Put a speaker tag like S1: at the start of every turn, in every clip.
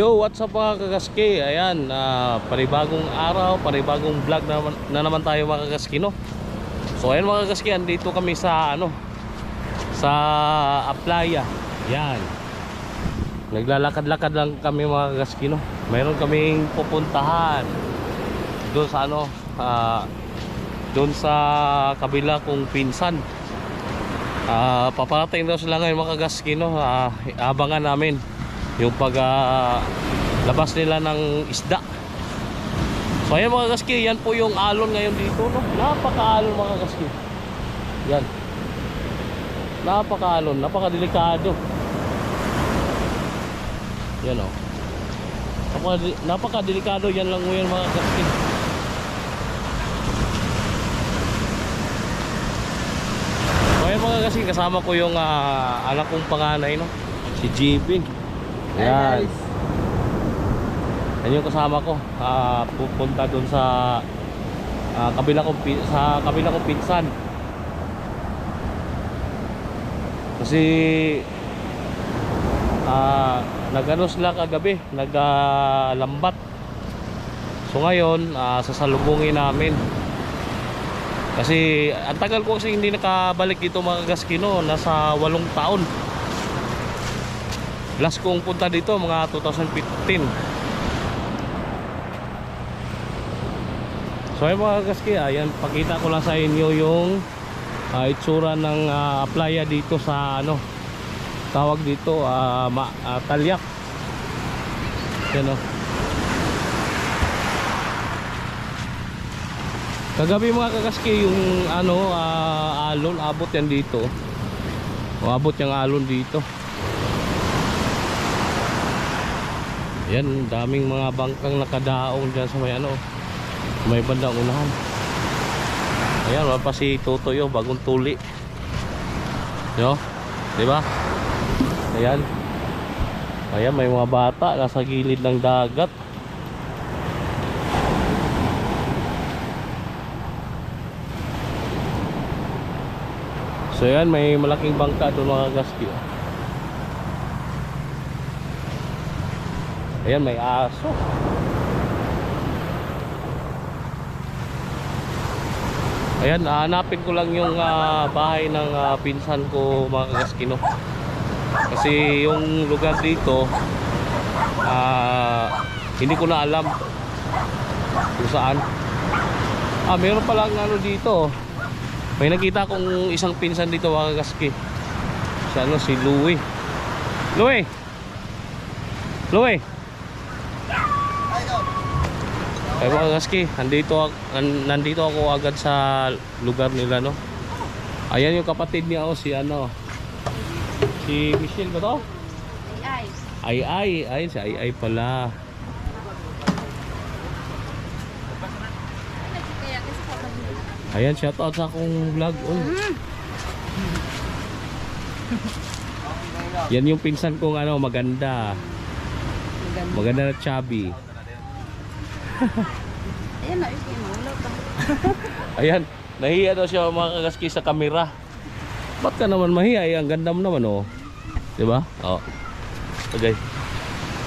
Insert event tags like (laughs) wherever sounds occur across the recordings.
S1: Yo, what's up mga kagaski? Ayan, ah, panibagong araw, panibagong vlog na, naman- na naman tayo mga kagaski, no? So ayan mga kagaski, andito kami sa ano sa Aplaya. Yan. Naglalakad-lakad lang kami mga kagaski, no? Mayroon kaming pupuntahan doon sa ano, ah, doon sa kabila kong pinsan. Ah, paparating daw sila ngayon mga kagaski, no? Ah, abangan namin yung pag ah, labas nila ng isda. So ayan mga kaski yan po yung alon ngayon dito no? napaka-alon mga kaski. Yan. Napaka-alon napaka-delikado. Yan o napaka- napaka-delikado yan lang yan mga kaski. So ayan mga kaski kasama ko yung ah, anak kong panganay no? si Jibin yan. Yan yung kasama ko. Ah, pupunta doon sa ah, kabila kong sa kabila kong pinsan. Kasi ah nagano sila kagabi, naglambat. so ngayon, ah, sasalubungin namin. Kasi ang tagal ko kasi hindi nakabalik dito mga gaskino, nasa walong taon. Last kong punta dito mga 2015. So ay mga kaski, ayan pakita ko lang sa inyo yung ah, itsura ng ah, playa dito sa ano tawag dito ah, ma, ah, Talyak. Yan oh. Kagabi mga kakaski yung ano ah, alon abot yan dito. O, abot yung alon dito. Yan, daming mga bangkang nakadaong dyan sa may ano, may bandang unahan. Ayan, wala pa si Totoy oh, bagong tuli. Yo, di ba? Ayan. Ayan, may mga bata nasa gilid ng dagat. So yan, may malaking bangka doon mga gaski. oh. Ayan, may aso. Ayan, hanapin ko lang yung ah, bahay ng ah, pinsan ko mga kagaskino. Kasi yung lugar dito, ah, hindi ko na alam kung saan. Ah, meron palang ano dito. May nakita kong isang pinsan dito mga kagaski. Si ano, si Louie. Louie! Louie! Ay mga kaski, nandito, nandito ako agad sa lugar nila no. Ayan yung kapatid niya oh, si ano. Si Michelle ba to?
S2: Ay,
S1: Ay ay, ay si ay ay pala. Ayan, shout out sa akong vlog. Uy. Yan yung pinsan kong ano, maganda.
S2: Maganda.
S1: Maganda na chubby.
S2: Ayan na, kinulaw pa.
S1: Ayan, nahiya daw siya mga kagaski sa kamera. Ba't ka naman mahiya? Eh, ang ganda mo naman oh. 'Di ba? Oh. Okay.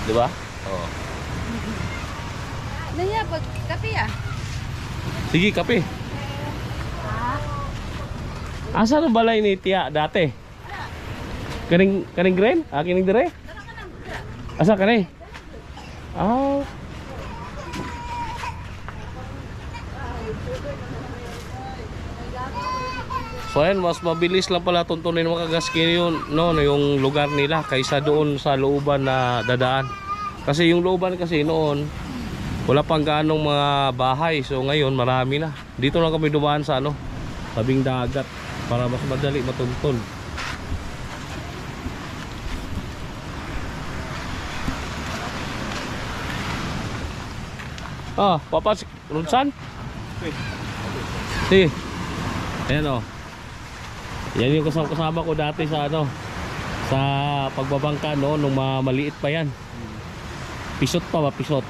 S1: 'Di ba? Oh.
S2: Naya, pag kape ah.
S1: Sige, kape.
S2: Ha?
S1: Asa na balay ni Tia dati? Kaning kaning green? Ah, kining dire? Asa kani? Ah. So ayan, mas mabilis lang pala tuntunin mga kagaskin yun, no, yung lugar nila kaysa doon sa looban na dadaan. Kasi yung looban kasi noon, wala pang gaanong mga bahay. So ngayon, marami na. Dito lang kami dumaan sa ano, tabing dagat para mas madali matuntun. Ah, papa, si Runsan? Si. Ayan o. Yan yung kasama, kasama ko dati sa ano, sa pagbabangka no, nung maliit pa yan. Pisot pa ba, pisot.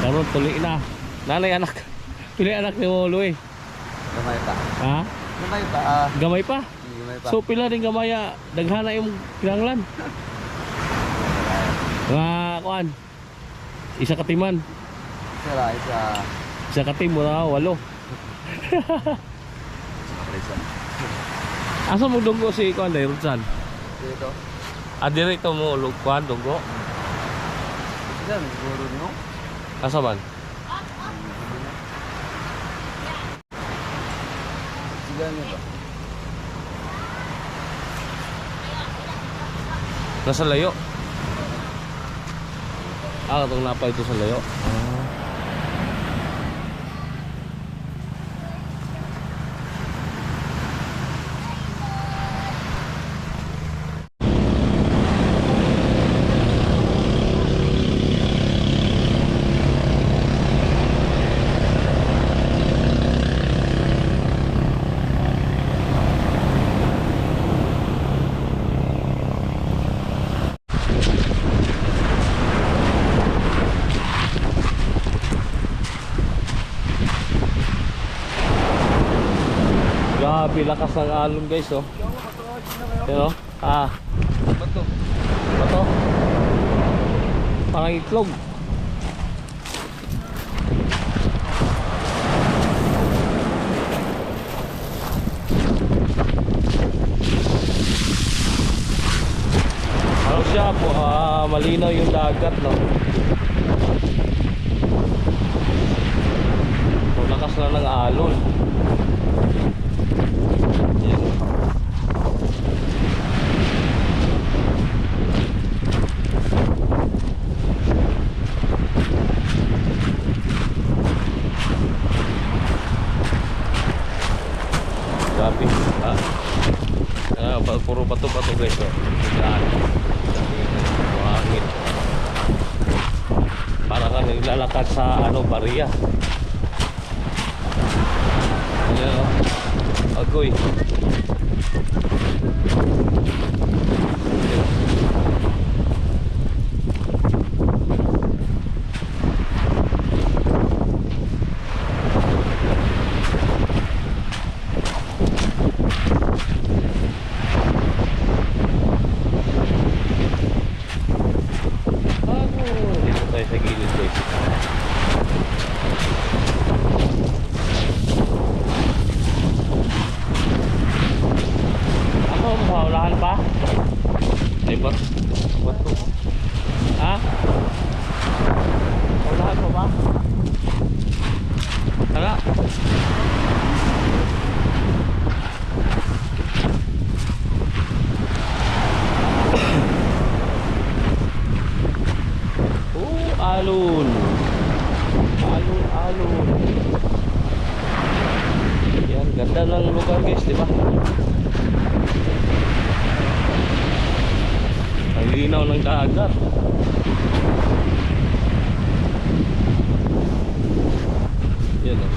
S1: Karon tuloy na. Nanay anak. (laughs) Pili anak ni mo, Louie.
S3: Gamay pa.
S1: Ha?
S3: Gamay pa. Ah,
S1: Gamay pa.
S3: gamay pa.
S1: So pila rin gamaya daghana yung kinanglan. (laughs) Mga kuan, Isa katiman.
S3: Sila, isa.
S1: Isa katim mo na, walo. (laughs) Asa mo dunggo si Kuan Rudsan?
S3: Dito.
S1: Ah, dirito mo ulog Kuan dunggo.
S3: Sila, siguro nyo.
S1: Asa man?
S3: Nyo ba?
S1: Nasa layo. Ah, katong napa ito sa layo. Grabe, lakas ng alon guys, oh. Oh. Ah,
S3: Bato.
S1: bato. Parang itlog. Ano siya po, ah, malinaw yung dagat, no? Ang lakas na ng alon. Yan. Grabe. Ah. Ah, ba- puro bato-bato guys. Oh. Biglaan. Buhangin. Para kang naglalakad sa ano, bariya. Ayan oh. Agoy. Ano? Dito tayo sa gilid guys. Ako, maulahan pa? Ay, ba't? Ba't to? Ha? Maulahan pa ba? Tara. Oh, alon. Alon, alon. Yan, ganda ng lugar guys, di ba? Ang linaw ng dagat. Yan oh.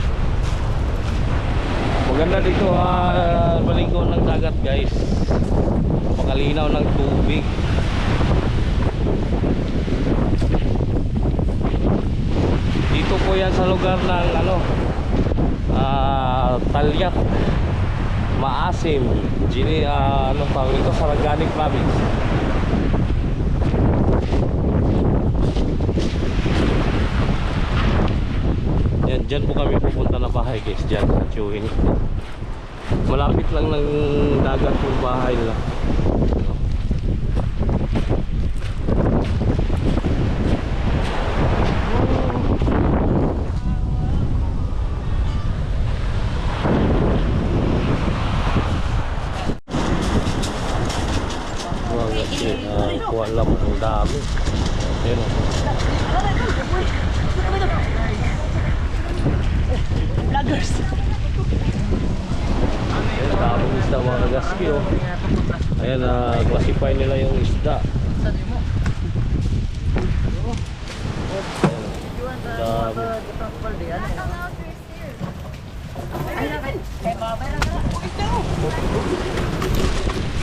S1: Maganda dito ah, baligo ng dagat guys. Pakalinaw ng tubig. Dito po yan sa lugar ng ano ah Talyak Maasim Gini, ah, ano tawag ito Sarangani Province dyan po kami pupunta na bahay guys Dyan sa Chewin Malapit lang ng dagat yung bahay nila Mga uh, kuha lang ang dami. Ayun. oh.
S2: Vloggers.
S1: Ayun, daming isda mga kagaski oh. Uh, classify nila yung isda.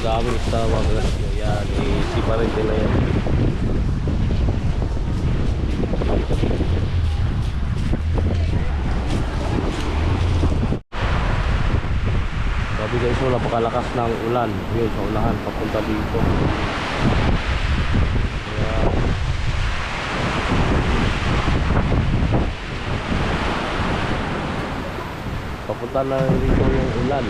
S1: Dami. Isda mga kagaski. Ayan, isipa rin nila yan. guys so napakalakas ng ulan. Yun sa unahan papunta dito. Papunta na rito yung ulan.